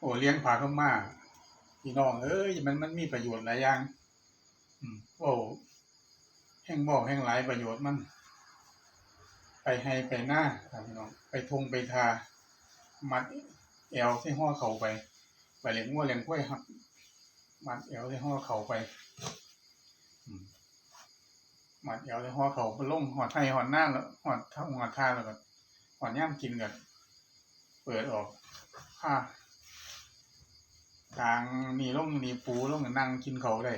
โอ้เลี้ยงผาเข้ามาพี่น้องเอ้ยมันมันมีประโยชน์หลายอย่าง อืมโอ้แห้งบอกแห้งหลายประโยชน์มัน ไปให้ไปหน้าครับพี่น้อง ไปทงไปทา มัดแอวใส่ห่อเข่าไป ไปเลี้ยงวัวเลี้ยงกล้วยครับ มัดแอวใส่ห่อเข่าไปมัดแอวใส่ห่อเข่าไปลงหอดไทยหอดหน้าแล้วหอดท่าหอดท่าแล้วก็หอดย่ามกินกันเปิดออกผ้า กลางนี่ลงนี่ปูลงนั่งกินเขาได้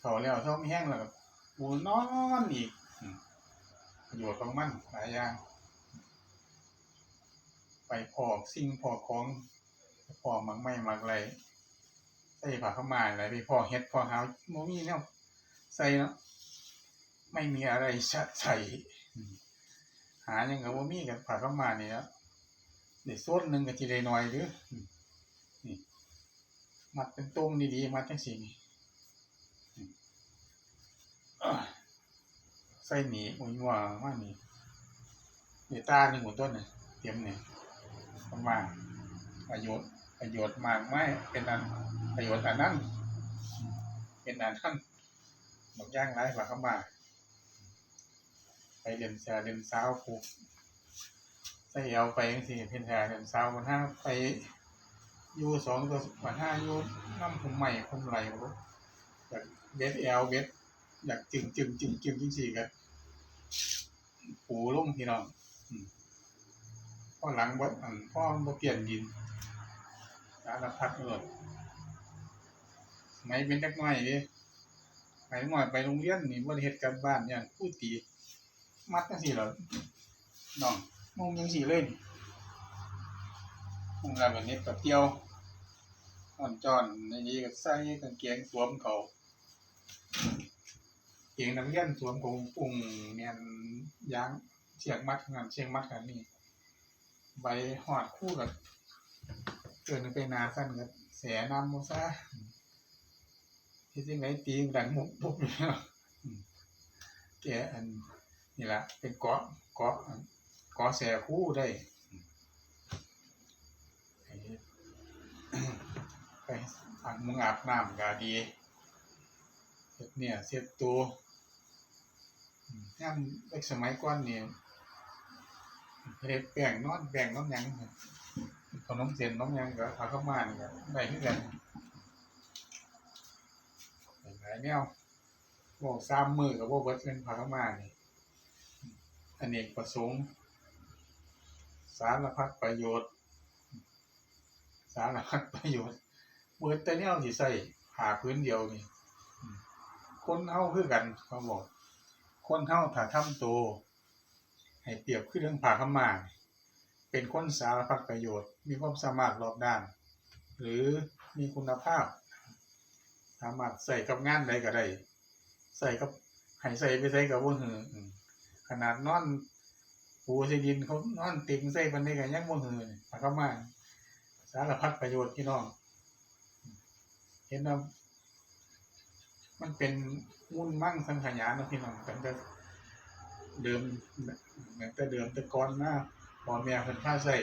เขาแล้วท้องแห้งแล้วก็ปูนอนอีกประโยชน์ของมันหลายอย่าง ไปพอกสิ่งพอกของพอกหมักไม่หมักไรใส่ผักเข้ามาอะไรไปพอกเห็ดพอกหาวโมมีเนี่ยใส่เนาะไม่มีอะไรจะใส่หาอย่างกับโมมีกับผักเข้ามากนี่แล้วเดี๋ยวส่วนหนึ่งก็ทีได้น้อยหรือ มัดเป็นตุ้มดีๆมัดจังสีนี่ใส่หนีอุ้ยว่าว่านี่เดี๋ยวตาหนึ่งหัวต้นเนี่ยเตรียมเนี่ยประมาณประโยชน์ประโยชน์มากไม่เป็นอันประโยชน์อันนั้นเป็นอันนั้นบอกย่างไรฝากเข้ามาไปเรียนแซเรียนสาวผูกใส่เอาไปยังสิเพียนแทเรียนสาววันห้าไป ยู่สองตัววันห้าอยู่น้ำผมใหม่ผมไหลโอ้อยากเบสเอลเบสอยากจึงจึงจึงจึงจึงสี่กันปูล่มพี่น้องพ่อหลังบ่อันพ่อบ่เปลี่ยนดินสารพัดเลยไม่เป็นเด็กน้อยดิไปน้อยไปโรงเรียนนี่บ่ได้เฮ็ดการบ้านอย่างผู้ตี มัดจังซี่เหรอน้องมุงจังซี่เลยนี่ มุงแล้วแบบนี้กับเตียวอ่อนจอนในนี้ก็ใส่กางเกงสวมเขาเกงนักเรียนสวมกงปุ่งแม่นยางเสียงมัดงานเสียงมัดกันนี่ใบหอดคู่กับเกินไปนาสั้นกับแสน้ำมซะที่จริงไอ้ตีดังมุกปุ๊บเนาะแกอันนี่ละเป็นเกาะเกาะอันเกาะแสคู่ได้อืมไปไป อันมึงอาบน้ำก็ดีเฮ็ดเนี่ยเสียตัวอืมย่ำเด็กสมัยก่อนเนี่ยเฮ็ดแป้งนอนแป้งน้ำหยังขนมเส้นน้ำหยังก็เอาเข้ามานี่ก็ได้คือกันหลายแนวบอกสามมือกับว่าเบิดเป็นผักเข้ามานี่อเนกประสงค์ สารพัดประโยชน์ สารพัดประโยชน์ เบิดแต่แนวที่ใส่ผ่าพื้นเดียวนี่คนเฮาคือกันเขาบอกคนเฮาถ้าทำตัวให้เปรียบคือเรื่องผ่าขมาเป็นคนสารพัดประโยชน์ มีความสามารถรอบด้าน หรือมีคุณภาพ สามารถใส่กับงานใดก็ได้ ใส่กับให้ใส่ไปใส่กับว่าหือขนาดนอนปูใส่ดินเขานอนติ่งใส่ปันนี้ก็ยังว่าหือนี่ผ่าขมาสารพัดประโยชน์พี่น้อง เห็นว่ามันเป็นมุ่นมั่งสังขยานะพี่น้องแต่ก็เดิมเหมือนแต่เดิมแต่ก่อนหน้าพ่อแม่เพิ่นพาใส่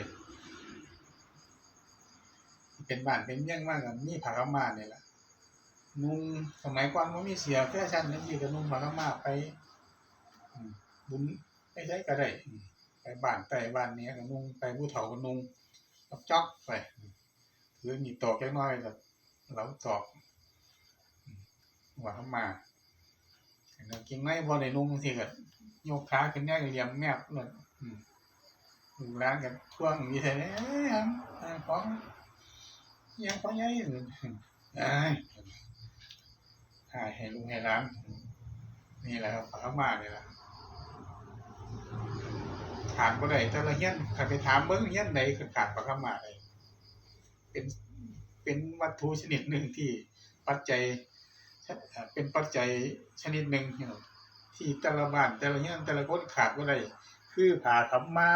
เป็นบ้านเป็นเมี่ยงมากกับมีผ้าขาวม้านี่แหละนุ่งสมัยก่อนมันมีเสียแฟชั่นนั่นอยู่ก็นุ่งผ้าขาวม้าไปบุญไปใช้ก็ได้ไปบ้านไปบ้านเนี้ยก็นุ่งไปผู้เฒ่าก็นุ่งกับจอกไปถือมีตอกแค่น้อยก็ เราตอกอืมว่าเข้ามากินไม่พอได้นุ่งสิก็โยกขาขึ้นแน่เรียมแนบเลยอืมลูร้านกันท่วงมีแต่เอ้ยของยังของใหญ่เลยไอ้ถ่ายให้ลุงให้ร้านนี่แหละครับปากมาเนี่ยแหละถามก็ได้แต่ละเฮียนใครไปถามเบิ้งเฮียนใดคือขาดปากมาเลยเป็น เป็นวัตถุชนิดหนึ่งที่ปัจจัยเป็นปัจจัยชนิดหนึ่งที่แต่ละบ้านแต่ละเงี้ยแต่ละคนขาดก็ได้คือผ่าขาวมา